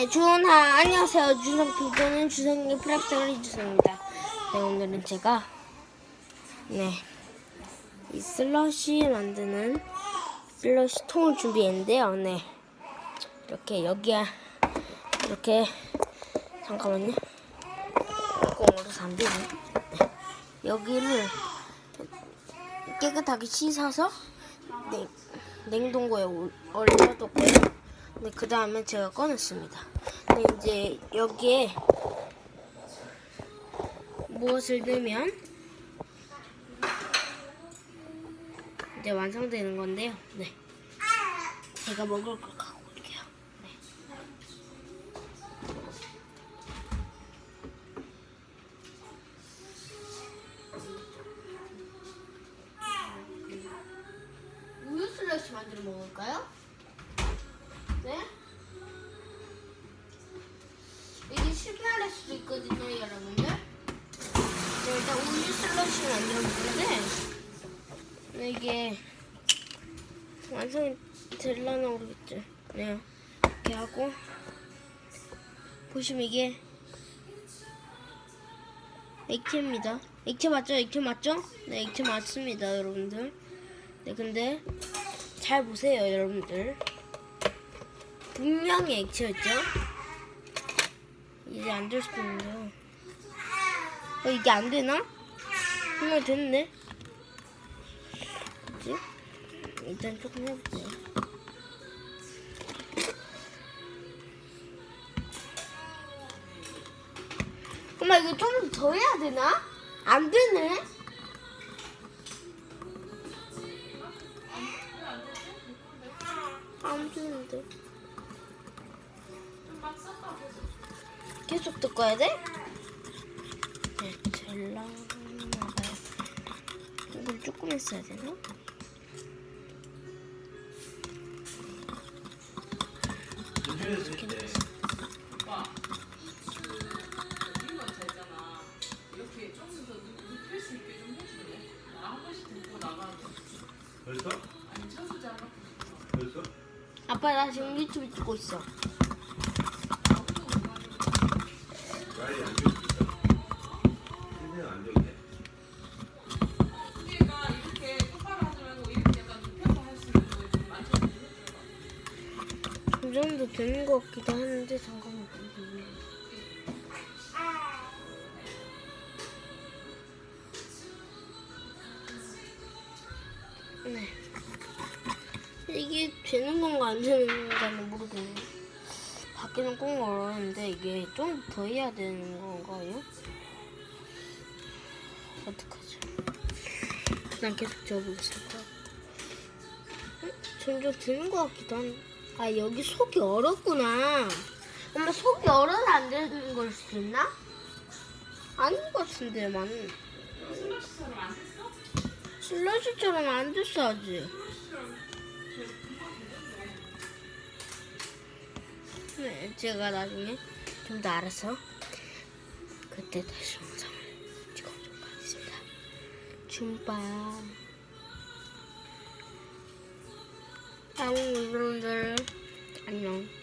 네, 주은아, 안녕하세요. 주성 비교는 주성의 프랩스토리 주성입니다. 네, 오늘은 제가, 네, 이 슬러시 만드는 슬러시 통을 준비했는데요. 네, 이렇게 여기에, 이렇게, 잠깐만요. 안 되네. 네, 여기를 깨끗하게 씻어서, 네, 냉동고에 올- 얼려뒀고요. 네, 그 다음에 제가 꺼냈습니다. 네, 이제 여기에 무엇을 넣으면 이제 완성되는 건데요. 네. 제가 먹을 걸 갖고 올게요. 네. 우유 슬러시 만들어 먹을까요? 네? 이게 실패할 수도 있거든요, 여러분들. 네, 일단 우유 슬러시 만들어 보는데 네, 이게 완성이 될라나 모르겠죠. 네, 이렇게 하고 보시면 이게 액체입니다. 액체 맞죠? 액체 맞죠? 네, 액체 맞습니다, 여러분들. 네, 근데 잘 보세요, 여러분들. 분명히 액체였죠? 이제 안 될 수도 있는데요. 어, 이게 안 되나? 정말 됐네. 뭐지? 일단 조금 해볼게요. 엄마 이거 좀 더 해야 되나? 안 되네. 안 되는데. 계속 뜯어야 돼? 네, 젤라나가요. 이걸 조금 했어야 되나? 벌써? 아빠 나 지금 유튜브 찍고 있어. 말이 안 되고 있어. 선생님 안 되고 돼. 그러니까 이렇게 똑바로 하지 말고 이렇게 약간 눕혀서 할 수 있는 거에 좀 맞춰서 해줘요. 되는 것 같기도 하는데 잠깐만. 네. 이게 되는 건가 안 되는 건가는 모르겠네. 밖에는 꼭 어려운데 이게 좀 더 해야 되는 건가요? 어떡하죠? 난 계속 지워보겠습니다. 응? 점점 되는 것 같기도 한. 아 여기 속이 얼었구나. 엄마 속이 얼어서 안 되는 걸 수도 있나? 아닌 것 같은데 만. 슬러시처럼 안 됐어? 슬러시처럼 안 됐어 아직. 네, 제가 나중에 좀 더 알아서 그때 다시 영상을 찍어보도록 하겠습니다. 줌밤. 다음 여러분들 안녕.